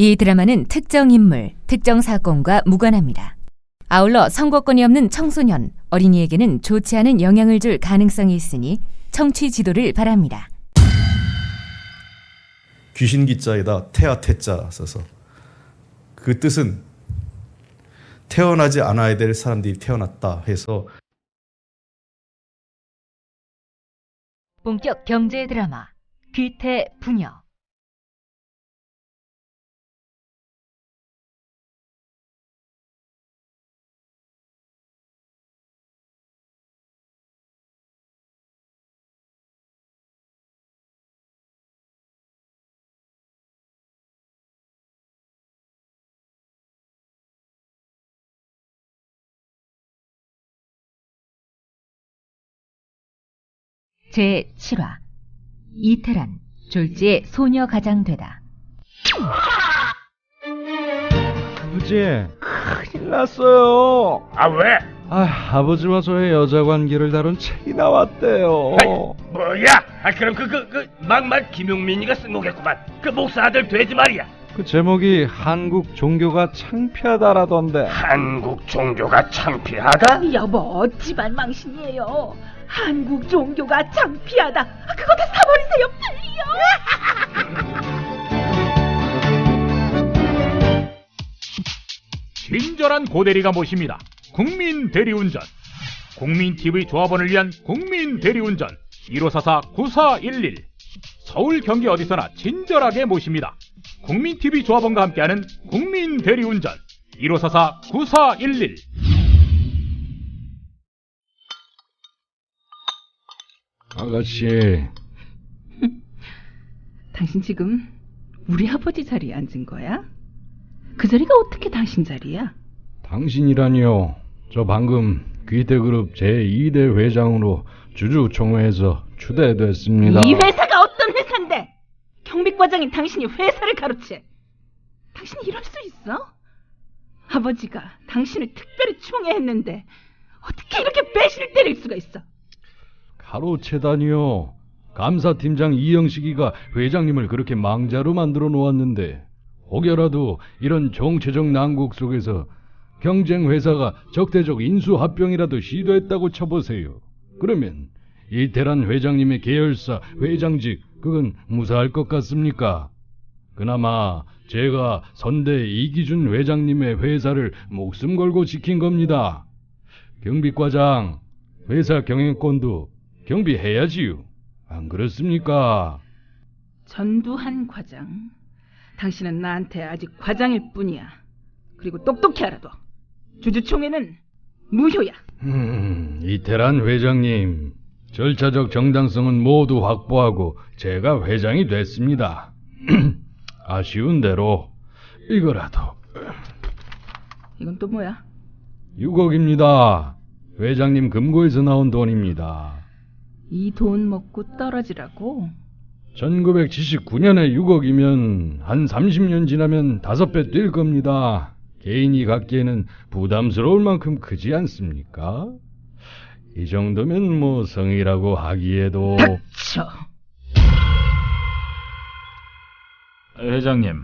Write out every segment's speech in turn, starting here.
이 드라마는 특정 인물, 특정 사건과 무관합니다. 아울러 선거권이 없는 청소년, 어린이에게는 좋지 않은 영향을 줄 가능성이 있으니 청취 지도를 바랍니다. 귀신 기자에다 태아 태자 써서 그 뜻은 태어나지 않아야 될 사람들이 태어났다 해서 본격 경제 드라마 귀태 부녀 제 7화 이태란 졸지의 소녀 가장 되다 아버지 큰일 났어요 아 왜? 아, 아버지와 저의 여자 관계를 다룬 책이 나왔대요 아이, 뭐야? 아 그럼 그 그 그 막말 김용민이가 쓴 거겠구만. 그 목사 아들 돼지 말이야. 그 제목이 한국 종교가 창피하다라던데 한국 종교가 창피하다? 여보 어찌 만 망신이에요. 한국 종교가 창피하다. 아, 그거 다 사버리세요, 빨리요. 친절한 고대리가 모십니다. 국민 대리운전. 국민 TV 조합원을 위한 국민 대리운전 1544 9411. 서울 경기 어디서나 친절하게 모십니다. 국민 TV 조합원과 함께하는 국민 대리운전 1544 9411. 아가씨 당신 지금 우리 아버지 자리에 앉은 거야? 그 자리가 어떻게 당신 자리야? 당신이라니요 저 방금 귀대그룹 제2대 회장으로 주주총회에서 추대됐습니다 이 회사가 어떤 회사인데? 경비과장인 당신이 회사를 가로채. 당신이 이럴 수 있어? 아버지가 당신을 특별히 총애했는데 어떻게 이렇게 배신을 때릴 수가 있어? 가로채다니요 감사팀장 이영식이가 회장님을 그렇게 망자로 만들어 놓았는데 혹여라도 이런 정체적 난국 속에서 경쟁 회사가 적대적 인수합병이라도 시도했다고 쳐보세요. 그러면 이태란 회장님의 계열사 회장직 그건 무사할 것 같습니까? 그나마 제가 선대 이기준 회장님의 회사를 목숨 걸고 지킨 겁니다. 경비과장, 회사 경영권도 경비해야지요. 안 그렇습니까? 전두환 과장. 당신은 나한테 아직 과장일 뿐이야. 그리고 똑똑히 알아둬. 주주총회는 무효야. 음, 이태란 회장님, 절차적 정당성은 모두 확보하고 제가 회장이 됐습니다. 아쉬운 대로 이거라도 이건 또 뭐야? 6억입니다. 회장님 금고에서 나온 돈입니다. 이 돈 먹고 떨어지라고? 1979년에 6억이면 한 30년 지나면 5배 뛸 겁니다. 개인이 갖기에는 부담스러울 만큼 크지 않습니까? 이 정도면 뭐 성이라고 하기에도 닥쳐. 회장님,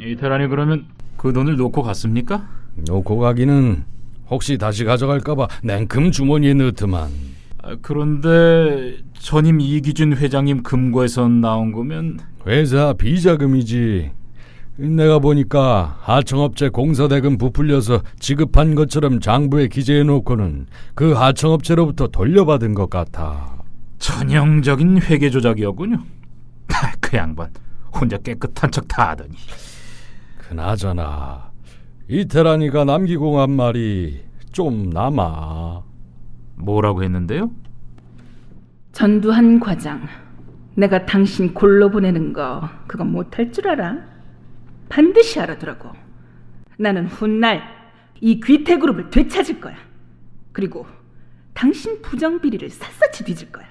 이태란이 그러면 그 돈을 놓고 갔습니까? 놓고 가기는 혹시 다시 가져갈까봐 냉큼 주머니에 넣더만 아, 그런데 전임 이기준 회장님 금고에서 나온 거면 회사 비자금이지. 내가 보니까 하청업체 공사대금 부풀려서 지급한 것처럼 장부에 기재해 놓고는 그 하청업체로부터 돌려받은 것 같아. 전형적인 회계 조작이었군요. 아, 그 양반 혼자 깨끗한 척 다 하더니. 그나저나 이태란이가 남기고 간 말이 좀 남아 뭐라고 했는데요? 전두환 과장. 내가 당신 골로 보내는 거 그거 못할 줄 알아? 반드시 알아두라고. 나는 훗날 이 귀태그룹을 되찾을 거야. 그리고 당신 부정 비리를 샅샅이 뒤질 거야.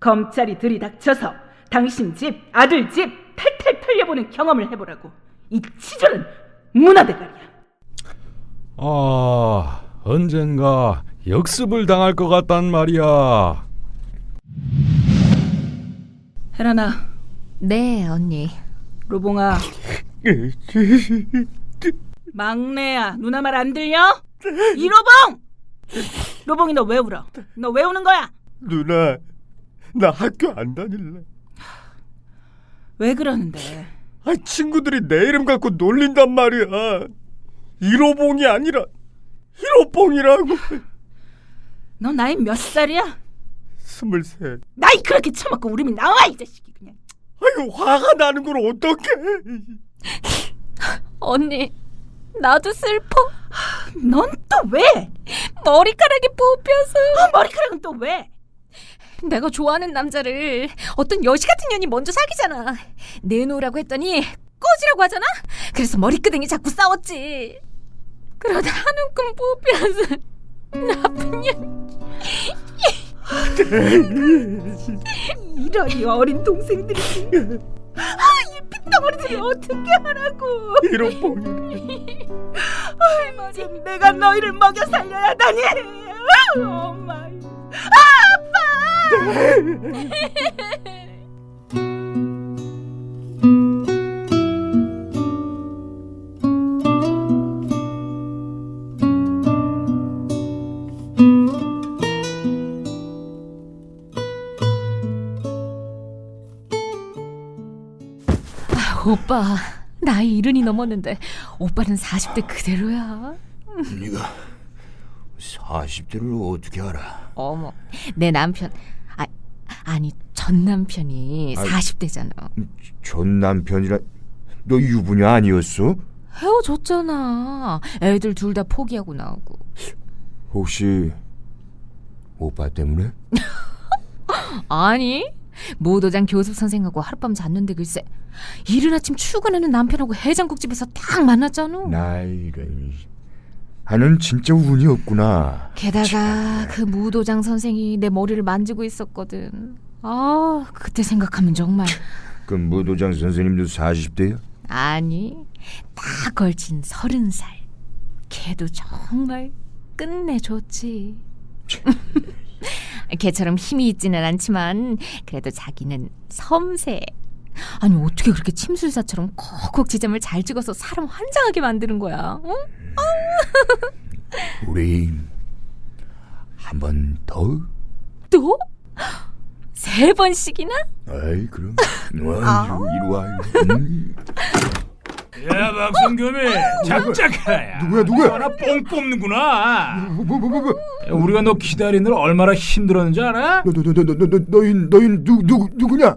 검찰이 들이닥쳐서 당신 집, 아들 집 탈탈 털려보는 경험을 해보라고. 이 치졸은 문화대가리야. 아 언젠가 역습을 당할 것 같단 말이야 혜란아, 네 언니 로봉아, 막내야, 누나 말 안 들려? 이로봉! 로봉이 너 왜 울어? 너 왜 우는 거야? 누나, 나 학교 안 다닐래. 왜 그러는데? 아, 친구들이 내 이름 갖고 놀린단 말이야. 일호봉이 아니라 일호봉이라고. 너 나이 몇 살이야? 스물셋. 나이 그렇게 처먹고 울으면 나와 이 자식이 그냥. 아이고 화가 나는 걸 어떡해? 언니, 나도 슬퍼. 넌 또 왜? 머리카락이 뽑혀서. 어, 머리카락은 또 왜? 내가 좋아하는 남자를 어떤 여시 같은 년이 먼저 사귀잖아. 내놓으라고 했더니 꺼지라고 하잖아. 그래서 머리끄댕이 자꾸 싸웠지. 그러다 한 움큼 뽑혀서 나쁜 년. 이런 이 어린 동생들이. 아, 이 핏덩어리들이 어떻게 하라고? 일호봉이. 이제 내가 너희를 먹여 살려야 하다니. 아, 엄마. 오빠, 나이 이른이 넘었는데 오빠는 40대 그대로야. 네가 40대를 어떻게 알아? 어머, 내 남편, 아, 아니 전 남편이 아이. 40대잖아. 전 남편이라 너 유부녀 아니었어? 헤어졌잖아. 애들 둘 다 포기하고 나오고. 혹시 오빠 때문에? 아니, 모도장 교습 선생하고 하룻밤 잤는데 글쎄 이른 아침 출근하는 남편하고 해장국집에서 딱 만났잖아. 나 이런. 아는 진짜 운이 없구나. 게다가 그 무도장 선생이 내 머리를 만지고 있었거든. 아, 그때 생각하면 정말 그 무도장 선생님도 40대야? 아니 딱 걸친 서른 살. 걔도 정말 끝내 좋지. 걔처럼 힘이 있지는 않지만 그래도 자기는 섬세. 아니 어떻게 그렇게 침술사처럼 콕콕 지점을 잘 찍어서 사람 환장하게 만드는 거야? 응? 우리 한 번 더? 또? 세 번씩이나? 아이 그럼 아유, 이리 와 음. 야 박성겸이 작작해라. 누구야, 누구야? 하나 뽕 뽑는구나. 뭐, 뭐, 뭐, 뭐, 뭐. 우리가 너 기다리느라 얼마나 힘들었는지 알아? 너, 너, 너, 너, 너, 너, 너희 너희 누, 누, 누구냐?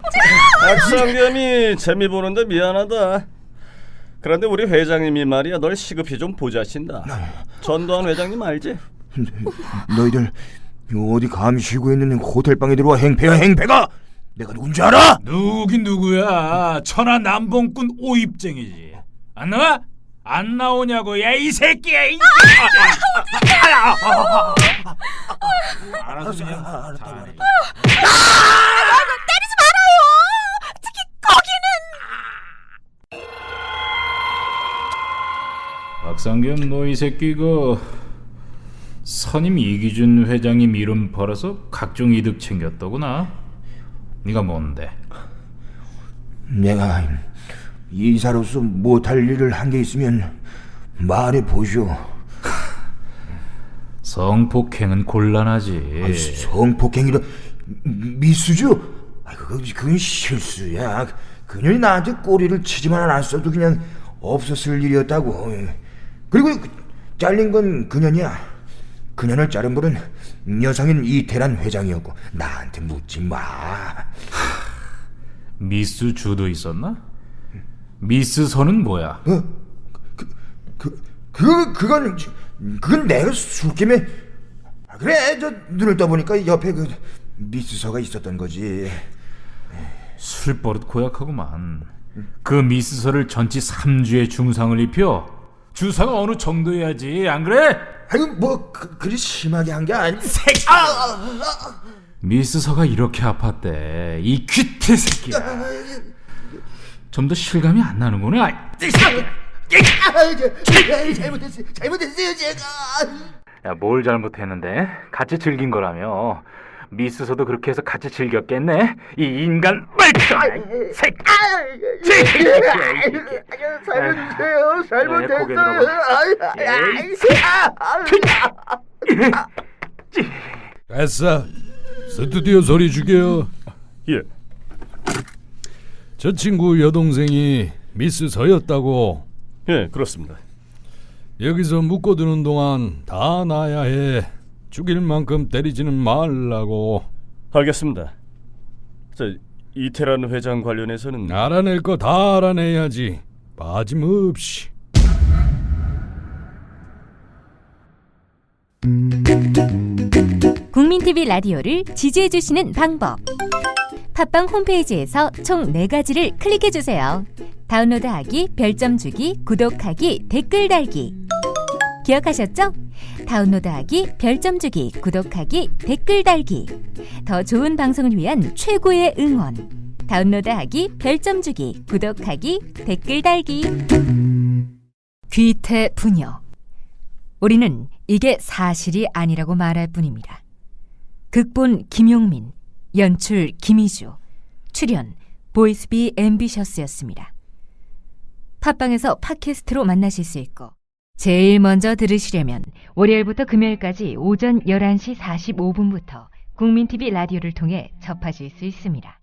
박상겸이 재미 보는데 미안하다. 그런데 우리 회장님이 말이야 널 시급히 좀 보자신다. 전두환 회장님 알지? 너희들 어디 감히 쉬고 있는 호텔 방에 들어와 행패야 행패가 내가 누군지 알아? 누구긴 누구야. 천하 남봉꾼 오입쟁이지. 안 나와? 안 나오냐고 야 이 새끼야. 이 알았어. 그냥. 잘하네. 박상겸 너 이 새끼 그 선임 이기준 회장님 이름 벌어서 각종 이득 챙겼더구나. 네가 뭔데? 내가 이사로서 못할 일을 한 게 있으면 말해 보시오. 성폭행은 곤란하지. 성폭행이라 미수죠? 아, 그건 실수야. 그녀이 나한테 꼬리를 치지만 않았어도 그냥 없었을 일이었다고. 그리고 그 잘린 건 그녀냐? 그녀를 자른 분은 여성인 이태란 회장이었고 나한테 묻지 마. 미스 주도 있었나? 미스 선은 뭐야? 어? 그, 그, 그, 그건, 그건 내가 술김에. 아, 그래, 저, 눈을 떠보니까 옆에 그, 미스 서가 있었던 거지. 술버릇 고약하구만. 그 미스서를 전치 3주의 중상을 입혀 주사가 어느 정도여야지 안 그래? 아이고, 뭐, 그, 그리 심하게 한 게 아니. 미스서가 이렇게 아팠대. 이 귀태 새끼야. 좀 더 실감이 안 나는구나. 잘못했어요, 잘못했어요, 제가. 야, 뭘 잘못했는데? 같이 즐긴 거라며. 미스서도 그렇게 해서 같이 즐겼겠네. 이 인간 말썽. 색. 살려주세요. 잘못했어요. 됐어. 스튜디오 소리 죽여. 예. 저 친구 여동생이 미스 서였다고. 예, 그렇습니다. 여기서 묶어두는 동안 다 나야 해. 죽일 만큼 때리지는 말라고. 알겠습니다. 저 이태란 회장 관련해서는 알아낼 거 다 알아내야지. 빠짐없이. 국민TV 라디오를 지지해 주시는 방법. 팟빵 홈페이지에서 총 4가지를 클릭해주세요. 다운로드하기, 별점 주기, 구독하기, 댓글 달기. 기억하셨죠? 다운로드하기, 별점 주기, 구독하기, 댓글 달기. 더 좋은 방송을 위한 최고의 응원. 다운로드하기, 별점 주기, 구독하기, 댓글 달기. 귀태 부녀. 우리는 이게 사실이 아니라고 말할 뿐입니다. 극본 김용민, 연출 김희주, 출연 보이스비 앰비셔스였습니다. 팟빵에서 팟캐스트로 만나실 수 있고 제일 먼저 들으시려면 월요일부터 금요일까지 오전 11시 45분부터 국민TV 라디오를 통해 접하실 수 있습니다.